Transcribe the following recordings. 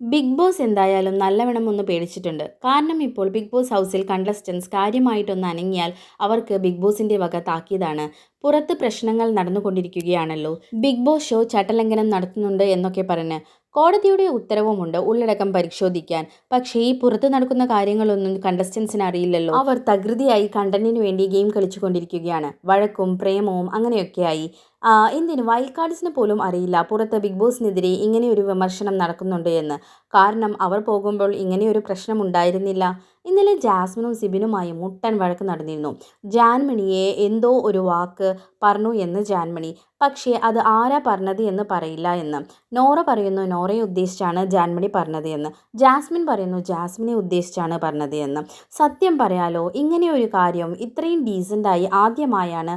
Big boss എന്തായാലും നല്ലവണ്ണം ഒന്ന് പേടിച്ചിട്ടുണ്ട്. കാരണം ഇപ്പോൾ ബിഗ് ബോസ് ഹൗസിൽ കണ്ടസ്റ്റൻസ് കാര്യമായിട്ടൊന്ന് അനങ്ങിയാൽ അവർക്ക് ബിഗ് ബോസിന്റെ വക താക്കിയതാണ്. പുറത്ത് പ്രശ്നങ്ങൾ നടന്നുകൊണ്ടിരിക്കുകയാണല്ലോ. ബിഗ് ബോസ് ഷോ ചട്ടലംഘനം നടത്തുന്നുണ്ട് എന്നൊക്കെ പറഞ്ഞ് കോടതിയുടെ ഉത്തരവുമുണ്ട് ഉള്ളടക്കം പരിശോധിക്കാൻ. പക്ഷേ ഈ പുറത്ത് നടക്കുന്ന കാര്യങ്ങളൊന്നും കണ്ടസ്റ്റൻസിന് അറിയില്ലല്ലോ. അവർ തകൃതിയായി കണ്ടന്റിന് വേണ്ടി ഗെയിം കളിച്ചുകൊണ്ടിരിക്കുകയാണ്. വഴക്കും പ്രേമവും അങ്ങനെയൊക്കെയായി. എന്തിന് വൈൽഡ് കാർഡ്സിന് പോലും അറിയില്ല. പുറത്ത് ബിഗ് ബോസിനെതിരെ ഇങ്ങനെയൊരു വിമർശനം നടക്കുന്നുണ്ട് എന്ന്. കാരണം അവർ പോകുമ്പോൾ ഇങ്ങനെയൊരു പ്രശ്നം ഉണ്ടായിരുന്നില്ല. ഇന്നലെ ജാസ്മിനും സിബിനുമായി മുട്ടൻ വഴക്ക് നടന്നിരുന്നു. ജാൻമണിയെ എന്തോ ഒരു വാക്ക് പറഞ്ഞു എന്ന് ജാൻമണി. പക്ഷേ അത് ആരാ പറഞ്ഞത് എന്ന് പറയില്ല എന്ന്. നോറ പറയുന്നു നോറയെ ഉദ്ദേശിച്ചാണ് ജാൻമണി പറഞ്ഞത് എന്ന്. ജാസ്മിൻ പറയുന്നു ജാസ്മിനെ ഉദ്ദേശിച്ചാണ് പറഞ്ഞത് എന്ന്. സത്യം പറയാലോ ഇങ്ങനെയൊരു കാര്യം ഇത്രയും ഡീസന്റായി ആദ്യമായാണ്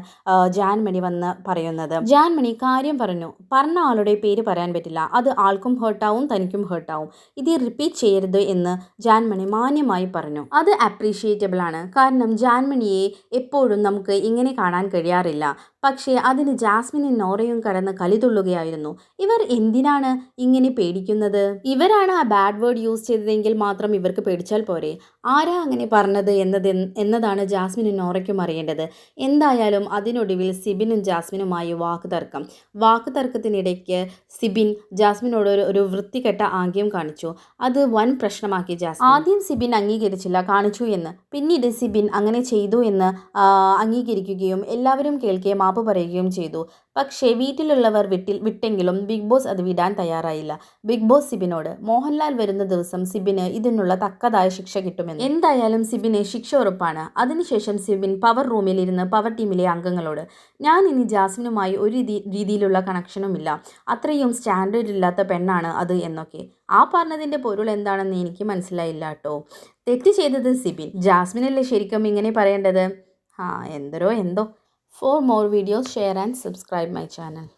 ജാൻമണി വന്ന് പറയുന്നത്. ജാൻമണി കാര്യം പറഞ്ഞു. പറഞ്ഞ ആളുടെ പേര് പറയാൻ പറ്റില്ല. അത് ആൾക്കും ഹേർട്ടാവും തനിക്കും ഹേർട്ടാവും ഇത് റിപ്പീറ്റ് ചെയ്യരുത് എന്ന് ജാൻമണി മാന്യമായി പറഞ്ഞു. അത് അപ്രീഷിയേറ്റബിൾ ആണ്. കാരണം ജാൻമണിയെ എപ്പോഴും നമുക്ക് ഇങ്ങനെ കാണാൻ കഴിയാറില്ല. പക്ഷേ അതിന് ജാസ്മിനും നോറയും കടന്ന് കലിതുള്ളുകയായിരുന്നു ഇവർ എന്തിനാണ് ഇങ്ങനെ പേടിക്കുന്നത്? ഇവരാണ് ആ ബാഡ് വേർഡ് യൂസ് ചെയ്തതെങ്കിൽ മാത്രം ഇവർക്ക് പേടിച്ചാൽ പോരെ. ആരാ അങ്ങനെ പറഞ്ഞത് എന്നത് എന്നതാണ് ജാസ്മിനും നോറയ്ക്കും അറിയേണ്ടത്. എന്തായാലും അതിനൊടുവിൽ സിബിനും ജാസ്മിനുമായി വാക്ക് തർക്കം വാക്ക് തർക്കത്തിനിടയ്ക്ക് സിബിൻ ജാസ്മിനോട് ഒരു ഒരു വൃത്തികെട്ട ആംഗ്യം കാണിച്ചു. അത് വൻ പ്രശ്നമാക്കി ജാസ്മിൻ. ആദ്യം സിബിൻ അംഗീകരിച്ചില്ല കാണിച്ചു എന്ന്. പിന്നീട് സിബിൻ അങ്ങനെ ചെയ്തു എന്ന് അംഗീകരിക്കുകയും എല്ലാവരും കേൾക്കെ മാപ്പ് പറയുകയും ചെയ്തു. പക്ഷേ വീട്ടിലുള്ളവർ വിട്ടിൽ വിട്ടെങ്കിലും ബിഗ് ബോസ് അത് വിടാൻ തയ്യാറായില്ല. ബിഗ് ബോസ് സിബിനോട് മോഹൻലാൽ വരുന്ന ദിവസം സിബിന് ഇതിനുള്ള തക്കതായ ശിക്ഷ കിട്ടുമെന്ന്. എന്തായാലും സിബിന് ശിക്ഷ ഉറപ്പാണ്. അതിനുശേഷം സിബിൻ പവർ റൂമിൽ ഇരുന്ന് പവർ ടീമിലെ അംഗങ്ങളോട് ഞാൻ ഇനി ജാസ്മിനുമായി ഒരു രീതിയിലുള്ള കണക്ഷനുമില്ല. അത്രയും സ്റ്റാൻഡേർഡ് ഇല്ലാത്ത പെണ്ണാണ് അത് എന്നൊക്കെ. ആ പറഞ്ഞതിന്റെ പൊരുൾ എന്താണെന്ന് എനിക്ക് മനസ്സിലായില്ല കേട്ടോ. തെറ്റ് ചെയ്തത് സിബിൻ. ജാസ്മിനല്ലേ ശരിക്കും ഇങ്ങനെ പറയേണ്ടത്? ആ എന്തരോ എന്തോ. For more videos, share and subscribe my channel.